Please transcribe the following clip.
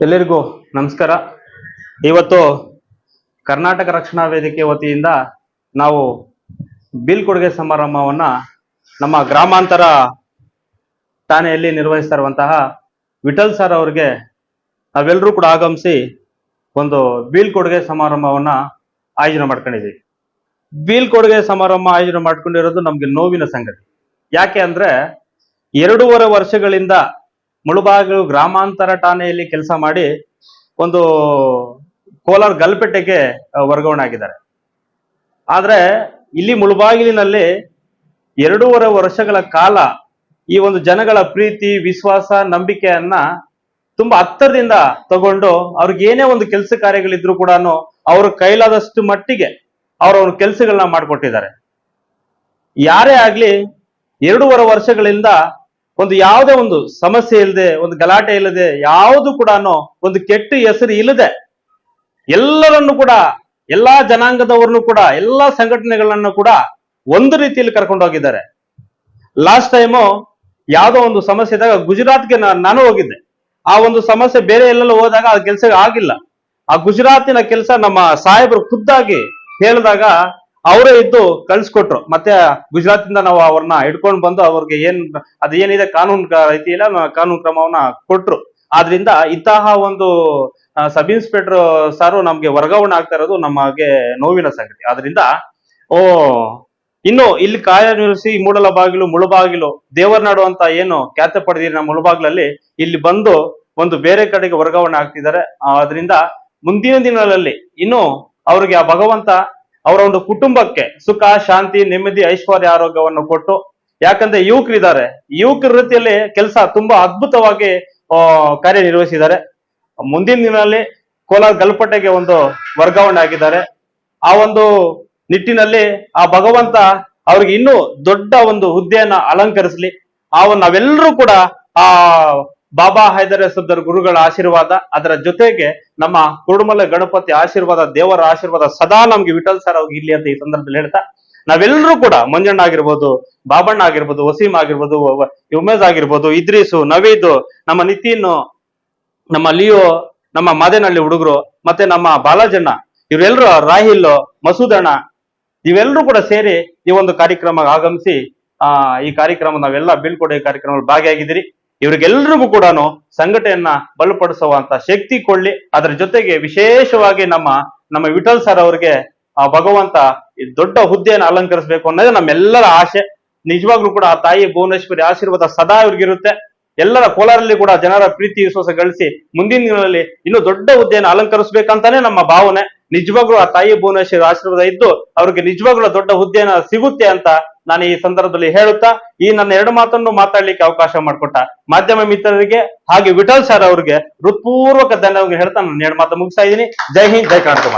ಎಲ್ಲರಿಗೂ ನಮಸ್ಕಾರ. ಇವತ್ತು ಕರ್ನಾಟಕ ರಕ್ಷಣಾ ವೇದಿಕೆ ವತಿಯಿಂದ ನಾವು ಬೀಳ್ಕೊಡುಗೆ ಸಮಾರಂಭವನ್ನ ನಮ್ಮ ಗ್ರಾಮಾಂತರ ಠಾಣೆಯಲ್ಲಿ ನಿರ್ವಹಿಸ್ತಾ ಇರುವಂತಹ ವಿಠಲ್ ಸರ್ ಅವರಿಗೆ ನಾವೆಲ್ಲರೂ ಕೂಡ ಆಗಮಿಸಿ ಒಂದು ಬೀಳ್ಕೊಡುಗೆ ಸಮಾರಂಭವನ್ನ ಆಯೋಜನೆ ಮಾಡ್ಕೊಂಡಿದ್ದೀವಿ. ಬೀಳ್ಕೊಡುಗೆ ಸಮಾರಂಭ ಆಯೋಜನೆ ಮಾಡ್ಕೊಂಡಿರೋದು ನಮಗೆ ನೋವಿನ ಸಂಗತಿ. ಯಾಕೆ ಅಂದ್ರೆ ಎರಡೂವರೆ ವರ್ಷಗಳಿಂದ ಮುಳುಬಾಗಿಲು ಗ್ರಾಮಾಂತರ ಠಾಣೆಯಲ್ಲಿ ಕೆಲಸ ಮಾಡಿ ಒಂದು ಕೋಲಾರ ಗಲ್ಪೆಟ್ಟೆಗೆ ವರ್ಗಾವಣೆ ಆಗಿದ್ದಾರೆ. ಆದರೆ ಇಲ್ಲಿ ಮುಳುಬಾಗಿಲಿನಲ್ಲಿ ಎರಡೂವರೆ ವರ್ಷಗಳ ಕಾಲ ಈ ಒಂದು ಜನಗಳ ಪ್ರೀತಿ, ವಿಶ್ವಾಸ, ನಂಬಿಕೆಯನ್ನ ತುಂಬಾ ಹತ್ತರದಿಂದ ತಗೊಂಡು ಅವ್ರಿಗೆ ಏನೇ ಒಂದು ಕೆಲಸ ಕಾರ್ಯಗಳಿದ್ರು ಕೂಡ ಅವ್ರ ಕೈಲಾದಷ್ಟು ಮಟ್ಟಿಗೆ ಅವರ ಒಂದು ಕೆಲಸಗಳನ್ನ ಮಾಡಿಕೊಟ್ಟಿದ್ದಾರೆ. ಯಾರೇ ಆಗ್ಲಿ ಎರಡೂವರೆ ವರ್ಷಗಳಿಂದ ಒಂದು ಯಾವುದೇ ಒಂದು ಸಮಸ್ಯೆ ಇಲ್ಲದೆ ಒಂದು ಗಲಾಟೆ ಇಲ್ಲದೆ, ಯಾವುದು ಕೂಡ ಒಂದು ಕೆಟ್ಟ ಹೆಸರು ಇಲ್ಲದೆ ಎಲ್ಲರನ್ನು ಕೂಡ, ಎಲ್ಲಾ ಜನಾಂಗದವ್ರನ್ನು ಕೂಡ, ಎಲ್ಲಾ ಸಂಘಟನೆಗಳನ್ನು ಕೂಡ ಒಂದು ರೀತಿಯಲ್ಲಿ ಕರ್ಕೊಂಡು ಹೋಗಿದ್ದಾರೆ. ಲಾಸ್ಟ್ ಟೈಮು ಯಾವುದೋ ಒಂದು ಸಮಸ್ಯೆ ಇದ್ದಾಗ ಗುಜರಾತ್ಗೆ ನಾನು ಹೋಗಿದ್ದೆ. ಆ ಒಂದು ಸಮಸ್ಯೆ ಬೇರೆ ಎಲ್ಲೆಲ್ಲ ಹೋದಾಗ ಆ ಕೆಲಸ ಆಗಿಲ್ಲ. ಆ ಗುಜರಾತಿನ ಕೆಲಸ ನಮ್ಮ ಸಾಹೇಬರು ಖುದ್ದಾಗಿ ಹೇಳಿದಾಗ ಅವರೇ ಇದ್ದು ಕಳ್ಸಿಕೊಟ್ರು. ಮತ್ತೆ ಗುಜರಾತಿಂದ ನಾವು ಅವ್ರನ್ನ ಹಿಡ್ಕೊಂಡು ಬಂದು ಅವ್ರಿಗೆ ಏನ್ ಅದು ಏನಿದೆ ಕಾನೂನು ಕ- ರೀತಿ ಇಲ್ಲ ಕಾನೂನು ಕ್ರಮವನ್ನ ಕೊಟ್ರು. ಆದ್ರಿಂದ ಇಂತಹ ಒಂದು ಸಬ್ ಇನ್ಸ್ಪೆಕ್ಟರ್ ಸಾರು ನಮ್ಗೆ ವರ್ಗಾವಣೆ ಆಗ್ತಾ ಇರೋದು ನಮಗೆ ನೋವಿನ ಸಂಗತಿ. ಆದ್ರಿಂದ, ಓ ಇನ್ನು ಇಲ್ಲಿ ಕಾರ್ಯನಿರ್ವಹಿಸಿ ಮೂಡಲ ಬಾಗಿಲು ಮುಳುಬಾಗಿಲು ದೇವರನಾಡು ಅಂತ ಏನು ಖ್ಯಾತ ಪಡೆದಿರಿ ನಮ್ಮ ಮುಳುಬಾಗಿಲಲ್ಲಿ ಇಲ್ಲಿ ಬಂದು ಒಂದು ಬೇರೆ ಕಡೆಗೆ ವರ್ಗಾವಣೆ ಆಗ್ತಿದ್ದಾರೆ. ಅದರಿಂದ ಮುಂದಿನ ದಿನಗಳಲ್ಲಿ ಇನ್ನು ಅವ್ರಿಗೆ ಆ ಭಗವಂತ ಅವರ ಒಂದು ಕುಟುಂಬಕ್ಕೆ ಸುಖ, ಶಾಂತಿ, ನೆಮ್ಮದಿ, ಐಶ್ವರ್ಯ, ಆರೋಗ್ಯವನ್ನು ಕೊಟ್ಟು, ಯಾಕಂದ್ರೆ ಯುವಕರಿದ್ದಾರೆ ಯುವಕರ ರೀತಿಯಲ್ಲಿ ಕೆಲಸ ತುಂಬಾ ಅದ್ಭುತವಾಗಿ ಕಾರ್ಯನಿರ್ವಹಿಸಿದ್ದಾರೆ. ಮುಂದಿನ ದಿನದಲ್ಲಿ ಕೋಲಾರ ಗಲ್ಪಟ್ಟೆಗೆ ಒಂದು ವರ್ಗಾವಣೆ ಆಗಿದ್ದಾರೆ. ಆ ಒಂದು ನಿಟ್ಟಿನಲ್ಲಿ ಆ ಭಗವಂತ ಅವ್ರಿಗೆ ಇನ್ನೂ ದೊಡ್ಡ ಒಂದು ಹುದ್ದೆಯನ್ನ ಅಲಂಕರಿಸಲಿ. ಆ ನಾವೆಲ್ಲರೂ ಕೂಡ ಆ ಬಾಬಾ ಹೈದರ ಸಬ್ದರ್ ಗುರುಗಳ ಆಶೀರ್ವಾದ, ಅದರ ಜೊತೆಗೆ ನಮ್ಮ ಕುರುಡುಮಲೆ ಗಣಪತಿ ಆಶೀರ್ವಾದ, ದೇವರ ಆಶೀರ್ವಾದ ಸದಾ ನಮ್ಗೆ ವಿಠಲ್ ಸರ್ ಅವ್ರಿಗೆ ಇಲ್ಲಿ ಅಂತ ಈ ಸಂದರ್ಭದಲ್ಲಿ ಹೇಳ್ತಾ, ನಾವೆಲ್ಲರೂ ಕೂಡ ಮಂಜಣ್ಣ ಆಗಿರ್ಬೋದು, ಬಾಬಣ್ಣ ಆಗಿರ್ಬೋದು ವಸೀಮ್ ಆಗಿರ್ಬೋದು ಉಮೇಶ್ ಆಗಿರ್ಬೋದು, ಇದ್ರೀಸು, ನವೀದು, ನಮ್ಮ ನಿತಿನ್ ನಮ್ಮ ಲಿಯೋ, ನಮ್ಮ ಮಾದೇನಹಳ್ಳಿ ಹುಡುಗರು, ಮತ್ತೆ ನಮ್ಮ ಬಾಲಾಜಣ್ಣ ಇವರೆಲ್ಲರೂ ರಾಹಿಲ್ ಮಸೂದಣ್ಣ ಇವೆಲ್ಲರೂ ಕೂಡ ಸೇರಿ ಈ ಒಂದು ಕಾರ್ಯಕ್ರಮ ಆಗಮಿಸಿ, ಆ, ಈ ಕಾರ್ಯಕ್ರಮ ನಾವೆಲ್ಲ ಬೀಳ್ಕೊಡುಗೆ ಕಾರ್ಯಕ್ರಮದಲ್ಲಿ ಭಾಗಿಯಾಗಿದ್ದೀರಿ. ಇವರಿಗೆಲ್ಲರಿಗೂ ಕೂಡ ಸಂಘಟನೆಯನ್ನ ಬಲಪಡಿಸುವಂತ ಶಕ್ತಿ ಕೊಳ್ಳಿ ಅದರ ಜೊತೆಗೆ ವಿಶೇಷವಾಗಿ ನಮ್ಮ ನಮ್ಮ ವಿಠಲ್ ಸರ್ ಅವರಿಗೆ, ಆ, ಭಗವಂತ ದೊಡ್ಡ ಹುದ್ದೆಯನ್ನು ಅಲಂಕರಿಸಬೇಕು ಅನ್ನೋದೇ ನಮ್ಮೆಲ್ಲರ ಆಸೆ. ನಿಜವಾಗ್ಲೂ ಕೂಡ ಆ ತಾಯಿ ಭುವನೇಶ್ವರಿ ಆಶೀರ್ವಾದ ಸದಾ ಇವ್ರಿಗಿರುತ್ತೆ. ಎಲ್ಲರ ಕೋಲಾರಲ್ಲಿ ಕೂಡ ಜನರ ಪ್ರೀತಿ ವಿಶ್ವಾಸ ಗಳಿಸಿ ಮುಂದಿನ ದಿನಗಳಲ್ಲಿ ಇನ್ನೂ ದೊಡ್ಡ ಹುದ್ದೆಯನ್ನು ಅಲಂಕರಿಸಬೇಕಂತಾನೆ ನಮ್ಮ ಭಾವನೆ. ನಿಜವಾಗ್ಲೂ ಆ ತಾಯಿ ಭುವನೇಶ್ವರಿ ಆಶೀರ್ವಾದ ಇದ್ದು ಅವ್ರಿಗೆ ನಿಜವಾಗ್ಲೂ ದೊಡ್ಡ ಹುದ್ದೆನ ಸಿಗುತ್ತೆ ಅಂತ ನಾನು ಈ ಸಂದರ್ಭದಲ್ಲಿ ಹೇಳುತ್ತಾ, ಈ ನನ್ನ ಎರಡು ಮಾತನ್ನು ಮಾತಾಡ್ಲಿಕ್ಕೆ ಅವಕಾಶ ಮಾಡಿಕೊಟ್ಟ ಮಾಧ್ಯಮ ಮಿತ್ರರಿಗೆ ಹಾಗೆ ವಿಠಲ್ ಸರ್ ಅವರಿಗೆ ಹೃತ್ಪೂರ್ವಕ ಧನ್ಯವಾದ ಹೇಳ್ತಾ ನಾನು ಎರಡು ಮಾತು ಮುಗಿಸ್ತಾ ಇದ್ದೀನಿ. ಜೈ ಹಿಂದ್, ಜೈ ಕರ್ನಾಟಕ